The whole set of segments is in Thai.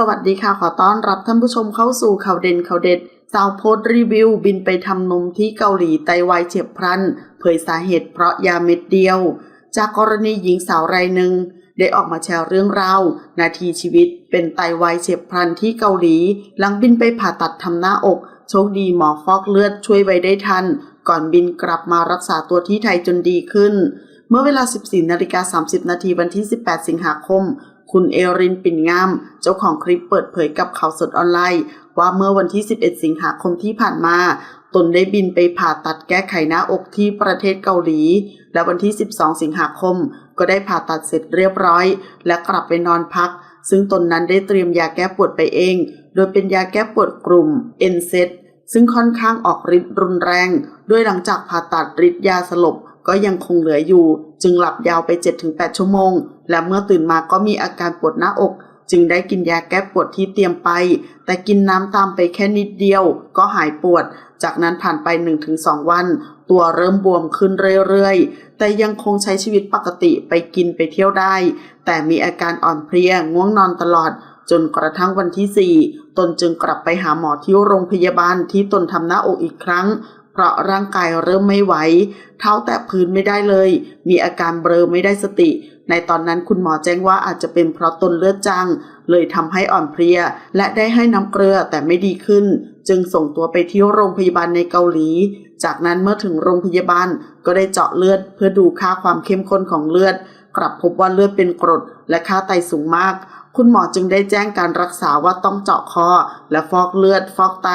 สวัสดีค่ะ ขอต้อนรับท่านผู้ชมเข้าสู่ข่าวเด่นข่าวเด็ดสาวโพสต์รีวิว บินไปทำนมที่เกาหลีไตวายเฉียบพลัน เผยสาเหตุเพราะยาเม็ดเดียว จากกรณีหญิงสาวรายหนึ่ง ได้ออกมาแชร์เรื่องราวนาทีชีวิตเป็นไตวายเฉียบพลันที่เกาหลี หลังบินไปผ่าตัดทำหน้าอก โชคดีหมอฟอกเลือดช่วยไว้ได้ทัน ก่อนบินกลับมารักษาตัวที่ไทยจนดีขึ้นเมื่อเวลา 14 นาฬิกา 30 นาทีวันที่ 18 สิงหาคม คุณเอรินปิ่นงาม เจ้าของคลิปเปิดเผยกับข่าวสดออนไลน์ ว่าเมื่อวันที่ 11 สิงหาคมที่ผ่านมา ตนได้บินไปผ่าตัดแก้ไขหน้าอกที่ประเทศเกาหลี และวันที่ 12 สิงหาคม ก็ได้ผ่าตัดเสร็จเรียบร้อย และกลับไปนอนพัก ซึ่งตนนั้นได้เตรียมยาแก้ปวดไปเอง โดยเป็นยาแก้ปวดกลุ่มเอนเซซึ่งค่อนข้างออกฤทธิ์รุนแรง ด้วยหลังจากผ่าตัดฤทธิ์ยาสลบก็ยังคงเหลืออยู่ จึงหลับยาวไป 7-8 ชั่วโมง และเมื่อตื่นมาก็มีอาการปวดหน้าอก จึงได้กินยาแก้ปวดที่เตรียมไป แต่กินน้ำตามไปแค่นิดเดียว ก็หายปวด จากนั้นผ่านไป 1-2 วัน ตัวเริ่มบวมขึ้นเรื่อยๆ แต่ยังคงใช้ชีวิตปกติไปกินไปเที่ยวได้ แต่มีอาการอ่อนเพลียง่วงนอนตลอด จนกระทั่งวันที่ 4 ตนจึงกลับไปหาหมอที่โรงพยาบาลที่ตนทำหน้าอกอีกครั้ง เพราะร่างกายเริ่มไม่ไหว เท้าแตะพื้นไม่ได้เลย มีอาการเบลอไม่ได้สติ ในตอนนั้นคุณหมอแจ้งว่าอาจจะเป็นเพราะตนเลือดจางเลยทำให้อ่อนเพลีย และได้ให้น้ำเกลือแต่ไม่ดีขึ้น จึงส่งตัวไปที่โรงพยาบาลในเกาหลี จากนั้นเมื่อถึงโรงพยาบาลก็ได้เจาะเลือดเพื่อดูค่าความเข้มข้นของเลือด กลับพบว่าเลือดเป็นกรดและค่าไตสูงมาก คุณหมอจึงได้แจ้งการรักษาว่าต้องเจาะคอ และฟอกเลือดฟอกไต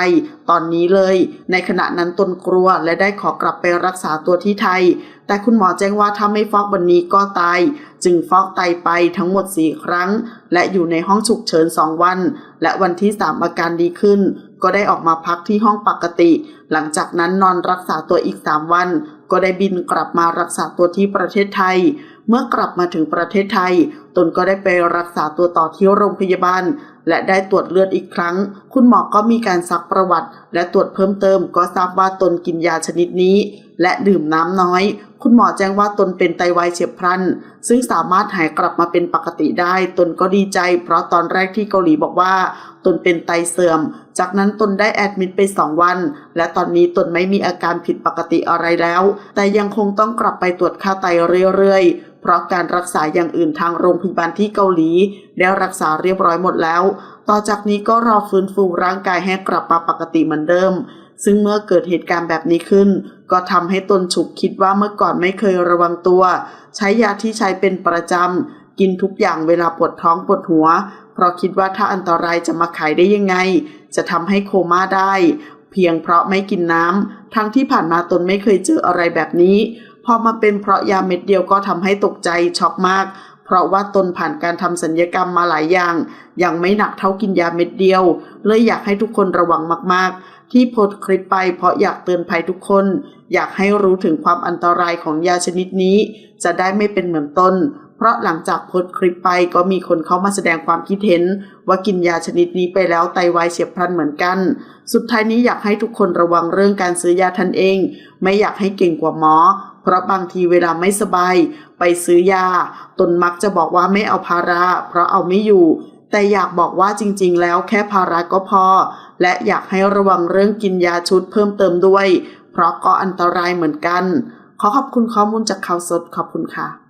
ตอนนี้เลย ในขณะนั้นตนกลัวและได้ขอกลับไปรักษาตัวที่ไทย แต่คุณหมอแจ้งว่าถ้าไม่ฟอกวันนี้ก็ตาย จึงฟอกไตไปทั้งหมด 4 ครั้ง และอยู่ในห้องฉุกเฉิน 2 วัน และวันที่ 3 อาการดีขึ้น ก็ได้ออกมาพักที่ห้องปกติ หลังจากนั้นนอนรักษาตัวอีก 3 วัน ก็ได้บินกลับมารักษาตัวที่ประเทศไทย เมื่อกลับมาถึงประเทศไทย ตนก็ได้ไปรักษาตัวต่อที่โรงพยาบาล และได้ตรวจเลือดอีกครั้ง คุณหมอก็มีการซักประวัติ และตรวจเพิ่มเติม ก็ทราบว่าตนกินยาชนิดนี้ และดื่มน้ำน้อย คุณหมอแจ้งว่าตนเป็นไตวายเฉียบพลัน ซึ่งสามารถหายกลับมาเป็นปกติได้ ตนก็ดีใจ เพราะตอนแรกที่เกาหลีบอกว่า ตนเป็นไตเสื่อม จากนั้นตนได้แอดมิดไป2วัน และตอนนี้ตนไม่มีอาการผิดปกติอะไรแล้ว แต่ยังคงต้องกลับไปตรวจค่าไตเรื่อยๆ เพราะการรักษาอย่างอื่นทางโรงพยาบาลที่เกาหลี ได้รักษาเรียบร้อยหมดแล้ว ต่อจากนี้ก็รอฟื้นฟูร่างกายให้กลับมาปกติเหมือนเดิม ซึ่งเมื่อเกิดเหตุการณ์แบบนี้ขึ้น ก็ทำให้ตนฉุกคิดว่าเมื่อก่อนไม่เคยระวังตัว ใช้ยาที่ใช้เป็นประจำกินทุกอย่างเวลาปวดท้องปวดหัว เพราะคิดว่าถ้าอันตรายจะมาขายได้ยังไง จะทำให้โคม่าได้ เพียงเพราะไม่กินน้ำทั้งที่ผ่านมาตนไม่เคยเจออะไรแบบนี้พอมาเป็นเพราะยาเม็ดเดียวก็ทำให้ตกใจช็อกมาก เพราะว่าตนผ่านการทำสัญญกรรมมาหลายอย่าง ยังไม่หนักเท่ากินยาเม็ดเดียว เลยอยากให้ทุกคนระวังมากๆ ที่โพสต์คลิปไปเพราะอยากเตือนภัยทุกคน อยากให้รู้ถึงความอันตรายของยาชนิดนี้ จะได้ไม่เป็นเหมือนต้น เพราะหลังจากโพสต์คลิปไปก็มีคนเข้ามาแสดงความคิดเห็น ว่ากินยาชนิดนี้ไปแล้วไตวายเฉียบพลันเหมือนกัน สุดท้ายนี้อยากให้ทุกคนระวังเรื่องการซื้อยาทันเอง ไม่อยากให้เก่งกว่าหมอ เพราะบางทีเวลาไม่สบาย ไปซื้อยา ตนมักจะบอกว่าไม่เอาภาระเพราะเอาไม่อยู่ แต่อยากบอกว่าจริง ๆ แล้วแค่ภาระก็พอ และอยากให้ระวังเรื่องกินยาชุดเพิ่มเติมด้วย เพราะก็อันตรายเหมือนกัน ขอขอบคุณข้อมูลจากข่าวสดขอบคุณค่ะ